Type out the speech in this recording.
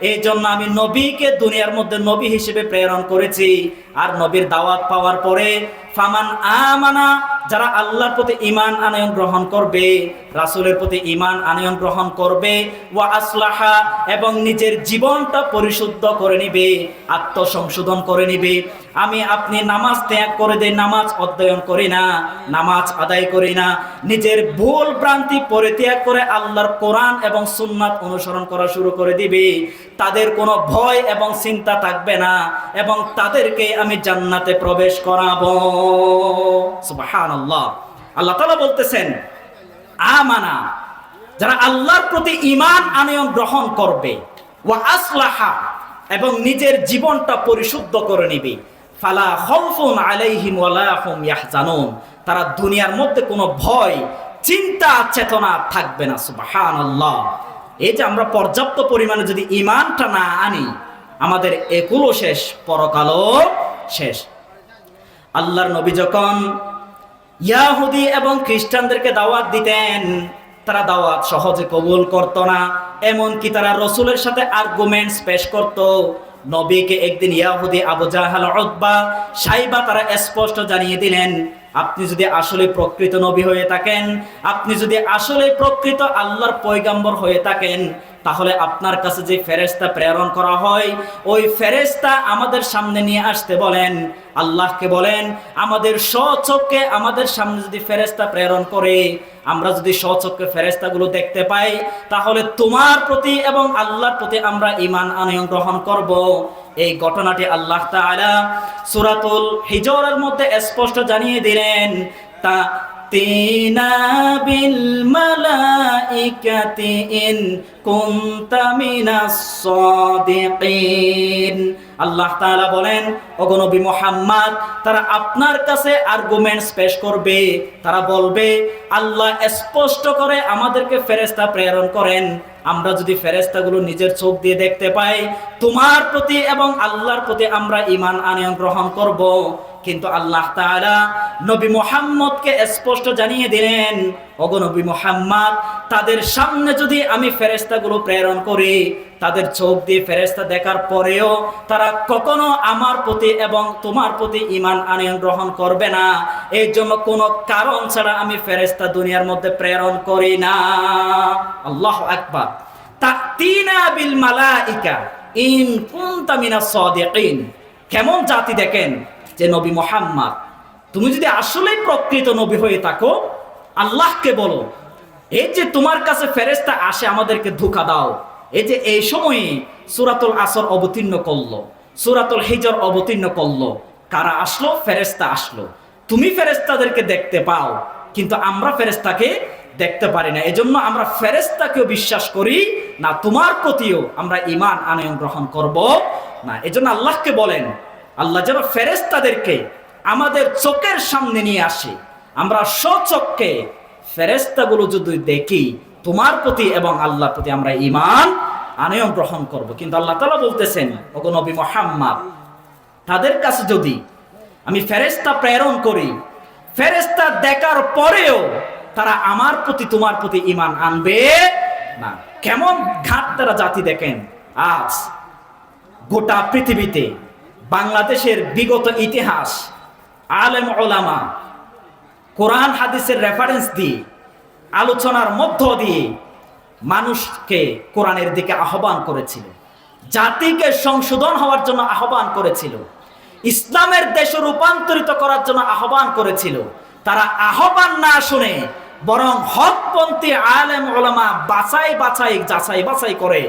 এই জন্য আমি নবীকে দুনিয়ার মধ্যে নবী হিসেবে প্রেরণ করেছি। আর নবীর দাওয়াত পাওয়ার পরে, ফামান আমানা যারা আল্লাহর প্রতি ইমান আনয়ন গ্রহণ করবে, রাসূলের প্রতি ইমান আনয়ন গ্রহণ করবে, ওয়া আসলাহা, এবং নিজের জীবনটা পরিশুদ্ধ করে নিবে, আত্মসংশোধন করে নিবে। আমি আপনি নামাজ ত্যাগ করে দেই নামাজ অধ্যয়ন করি না, নামাজ আদায় করি না। নিজের ভুল ভ্রান্তি পরিত্যাগ করে আল্লাহর কোরআন এবং সুন্নাত অনুসরণ করা শুরু করে দিবে। তাদের কোনো ভয় এবং চিন্তা থাকবে না, এবং তাদেরকে আমি জান্নাতে প্রবেশ করাবো। সুবহানাল্লাহ। আল্লাহ তাআলা বলতেছেন, আমানা, যারা আল্লাহর প্রতি আনয়ন গ্রহণ করবে, ওয়া আসলাহা, এবং নিজের জীবনটা পরিশুদ্ধ করে নিবে, ফালা খাউফুন আলাইহিম ওয়ালা হুম ইয়াহজানুন। তারা দুনিয়ার মধ্যে কোনো ভয়, চিন্তা, চেতনা থাকবে না, সুবহানাল্লাহ। এই যে আমরা পর্যাপ্ত পরিমাণে যদি ইমানটা না আনি, আমাদের একুলও শেষ, পরকালও শেষ। আল্লাহর নবী যখন ইয়াহুদি এবং খ্রিস্টানদেরকে দাওয়াত দিতেন। তারা দাওয়াত সহজে কবুল করতো না, এমনকি তারা রসুলের সাথে আর্গুমেন্টস পেশ করত। নবীকে একদিন ইয়াহুদি আবু জাহাল, উতবা, সাইবা তারা স্পষ্ট জানিয়ে দিলেন, আপনি যদি আসলে প্রকৃত নবী হয়ে থাকেন, আপনি যদি আসলে প্রকৃত আল্লাহর পৈগাম্বর হয়ে থাকেন তাহলে আপনার কাছে যে ফেরেস্তা প্রেরণ করা হয়, ওই ফেরেস্তা আমাদের সামনে নিয়ে আসতে বলেন। আল্লাহকে বলেন, আমাদের স্বচক্ষে আমাদের সামনে যদি ফেরেস্তা প্রেরণ করে, আমরা যদি স্বচক্ষে ফেরেস্তাগুলো দেখতে পাই, তাহলে তোমার প্রতি এবং আল্লাহর প্রতি আমরা ইমান আনয়ন গ্রহণ করব। এই ঘটনাটি আল্লাহ তাআলা সূরাতুল হিজরের মধ্যে স্পষ্ট জানিয়ে দিলেন। তা সাদিকিন। আল্লাহ তাআলা বলেন মুহাম্মদ, তারা আপনার কাছে আর্গুমেন্টস পেশ করবে। তারা বলবে, আল্লাহ স্পষ্ট করে আমাদেরকে ফেরেশতা প্রেরণ করেন। আমরা যদি ফেরেশতাগুলো নিজের চোখ দিয়ে দেখতে পাই, তোমার প্রতি এবং আল্লাহর প্রতি আমরা ঈমান আনয়ন গ্রহণ করব। কিন্তু আল্লাহ তাআলা নবী মুহাম্মদকে স্পষ্ট জানিয়ে দিলেন, ওগো নবী মুহাম্মদ, তাদের সামনে যদি আমি ফেরেশতাগুলো প্রেরণ করি, তাদের চোখ দিয়ে ফেরেশতা দেখার পরেও তারা কখনো আমার প্রতি এবং তোমার প্রতি ঈমান আনয়ন গ্রহণ করবে না। এই জন্য কোনো কারণ ছাড়া আমি ফেরেশতা দুনিয়ার মধ্যে প্রেরণ করি না। আল্লাহ আকবার। তাতিনা বিল মালাইকা ইন কুনতা মিনাস সাদিকিন। কেমন জাতি দেখেন যে নবী মোহাম্মদ। তুমি যদি আসলেই প্রকৃত নবী হয়ে থাকো, আল্লাহকে বলো এই যে তোমার কাছে ফেরেস্তা আসে, আমাদেরকে ধোকা দাও। এই যে এই সময়ে সুরাতুল আসর অবতীর্ণ করল, সুরাতুল হিজর অবতীর্ণ করল। কারা আসলো? ফেরেস্তা আসলো। তুমি ফেরেস্তাদেরকে দেখতে পাও, কিন্তু আমরা ফেরেস্তাকে দেখতে পারি না। এজন্য আমরা ফেরেস্তাকেও বিশ্বাস করি না, তোমার প্রতিও আমরা ইমান আনয়ন গ্রহণ করব না। এজন্য আল্লাহকে বলেন আল্লাহ যেন ফেরেস্তাদেরকে আমাদের চোখের সামনে নিয়ে আসে। আমরা স্বচক্ষে ফেরেস্তাগুলো যদি দেখি, তোমার প্রতি এবং আল্লাহর প্রতি আমরা ইমান আনয়ন গ্রহণ করব। কিন্তু আল্লাহ তালা বলতেছেন নবী মোহাম্মদ, তাদের কাছে যদি আমি ফেরেস্তা প্রেরণ করি ফেরেস্তা দেখার পরেও তারা আমার প্রতি, তোমার প্রতি ইমান আনবে না। কেমন ঘাট তারা জাতি দেখেন, আজ গোটা পৃথিবীতে বাংলাদেশের বিগত ইতিহাস, আলেম ওলামা কোরআন হাদিসের রেফারেন্স দিয়ে, আলোচনার মধ্য দিয়ে মানুষকে কোরআনের দিকে আহ্বান করেছিল। জাতিকে সংশোধন হওয়ার জন্য আহ্বান করেছিল। ইসলামের দেশে রূপান্তরিত করার জন্য আহ্বান করেছিল। তারা আহ্বান না শুনে বরং হকপন্থী আলেম ওলামা বাছাই বাছাই যাচাই বাছাই করে